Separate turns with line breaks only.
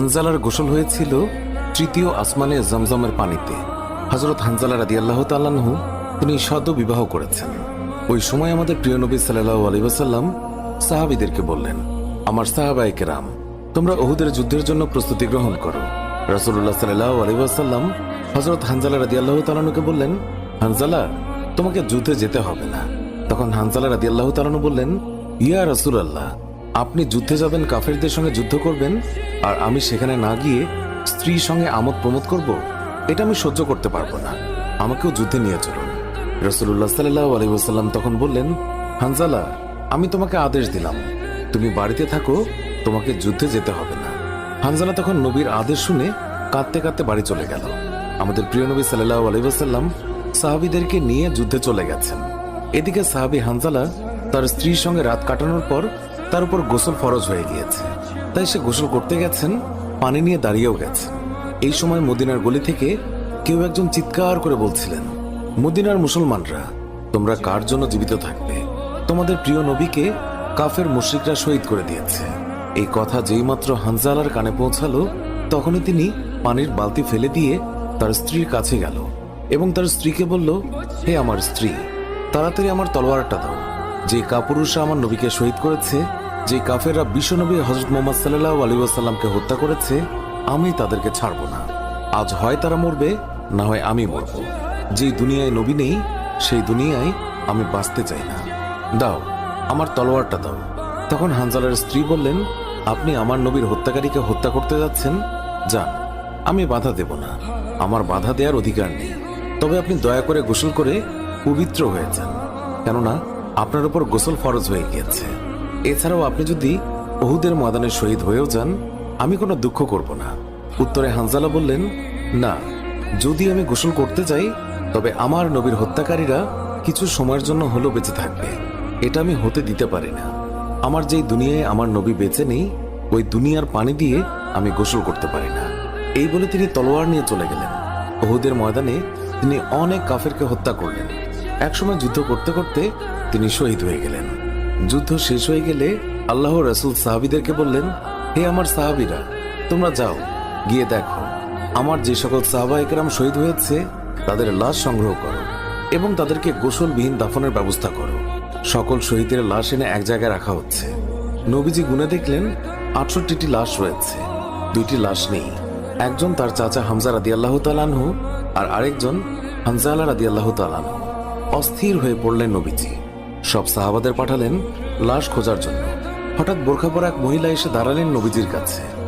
হানজালার গোসল হয়েছিল তৃতীয় আসমানে জমজমের পানিতে। হজরত হানজালা রাদি আল্লাহ তাল্লাহু তিনি সদ্য বিবাহ করেছেন। ওই সময় আমাদের প্রিয় নবী সাল্লাহ আলী ওসাল্লাম সাহাবিদেরকে বললেন, আমার সাহাবাইকে রাম তোমরা ওহুদের যুদ্ধের জন্য প্রস্তুতি গ্রহণ করো। রাসুল্লাহ সাল্লাহ আলী ওয়াসাল্লাম হজরত হানজালা রাদি আল্লাহ তালানুকে বললেন, হানজালা, তোমাকে যুদ্ধে যেতে হবে না। তখন হানজালা রাদি আল্লাহ তালানু বললেন, ইয়া রাসুল আল্লাহ আপনি যুদ্ধে যাবেন, কাফেরদের সঙ্গে যুদ্ধ করবেন, আর আমি সেখানে না গিয়ে স্ত্রীর সঙ্গে আমোদ প্রমোদ করব, এটা আমি সহ্য করতে পারব না। আমাকেও যুদ্ধে নিয়ে চলুন। রসুল্লাহ সাল্লাহ আলহিহাল্লাম তখন বললেন, হানজালা, আমি তোমাকে আদেশ দিলাম, তুমি বাড়িতে থাকো, তোমাকে যুদ্ধে যেতে হবে না। হানজালা তখন নবীর আদেশ শুনে কাঁদতে কাঁদতে বাড়ি চলে গেল। আমাদের প্রিয় নবী সাল্লাহ আলহিহাল্লাম সাহাবিদেরকে নিয়ে যুদ্ধে চলে গেছেন। এদিকে সাহাবি হানজালা তার স্ত্রীর সঙ্গে রাত কাটানোর পর তার উপর গোসল ফরজ হয়ে গিয়েছে। তাই সে গোসল করতে গেছেন, পানি নিয়ে দাঁড়িয়েও গেছেন। এই সময় মদিনার গলি থেকে কেউ একজন চিৎকার করে বলছিলেন, মদিনার মুসলমানরা, তোমরা কার জন্য জীবিত থাকবে? তোমাদের প্রিয় নবীকে কাফের মুশ্রিকরা শহীদ করে দিয়েছে। এই কথা যেইমাত্র হানজালার কানে পৌঁছালো, তখনই তিনি পানির বালতি ফেলে দিয়ে তার স্ত্রীর কাছে গেল এবং তার স্ত্রীকে বলল, হে আমার স্ত্রী, তাড়াতাড়ি আমার তলোয়ারটা দাও। যে কাপুরুষরা আমার নবীকে শহীদ করেছে যে কাফেররা বিশ্বনবী হজরত মোহাম্মদ সাল্লাহ আলী ওয়াসাল্লামকে হত্যা করেছে, আমি তাদেরকে ছাড়ব না। আজ হয় তারা মরবে, না হয় আমি মরব। যে দুনিয়ায় নবী নেই, সেই দুনিয়ায় আমি বাঁচতে চাই না। দাও, আমার তলোয়ারটা দাও। তখন হানজালার স্ত্রী বললেন, আপনি আমার নবীর হত্যাকারীকে হত্যা করতে যাচ্ছেন? যান, আমি বাধা দেব না। আমার বাধা দেওয়ার অধিকার নেই। তবে আপনি দয়া করে গোসল করে পবিত্র হয়ে যান। কেননা, আপনার উপর গোসল ফরজ হয়ে গিয়েছে। এছাড়াও আপনি যদি ওহুদের ময়দানে শহীদ হয়েও যান, আমি কোনো দুঃখ করব না। উত্তরে হানজালা বললেন, না, যদি আমি গোসল করতে চাই তবে আমার নবীর হত্যাকারীরা কিছু সময়ের জন্য হলো বেঁচে থাকবে। এটা আমি হতে দিতে পারি না। আমার যেই দুনিয়ায় আমার নবী বেঁচে নেই, ওই দুনিয়ার পানি দিয়ে আমি গোসল করতে পারি না। এই বলে তিনি তলোয়ার নিয়ে চলে গেলেন। ওহুদের ময়দানে তিনি অনেক কাফেরকে হত্যা করলেন। একসময় যুদ্ধ করতে করতে তিনি শহীদ হয়ে গেলেন। যুদ্ধ শেষ হয়ে গেলে আল্লাহ রসুল সাহাবিদেরকে বললেন, হে আমার সাহাবিরা, তোমরা যাও, গিয়ে দেখো। আমার যে সকল সাহাবা একরাম শহীদ হয়েছে, তাদের লাশ সংগ্রহ করো এবং তাদেরকে গোসলবিহীন দাফনের ব্যবস্থা করো। সকল শহীদের লাশ এনে এক জায়গায় রাখা হচ্ছে। নবীজি গুনে দেখলেন, আটষট্টিটি লাশ রয়েছে, দুইটি লাশ নেই। একজন তার চাচা হামজা রাদি আল্লাহ তালানহু আর আরেকজন হামজালা রাদি আল্লাহ তালানহু অস্থির হয়ে পড়লেন নবীজি। সব সাহাবাদের পাঠালেন লাশ খোঁজার জন্য। হঠাৎ বোরখা পরা এক মহিলা এসে দাঁড়ালেন নবীজির কাছে।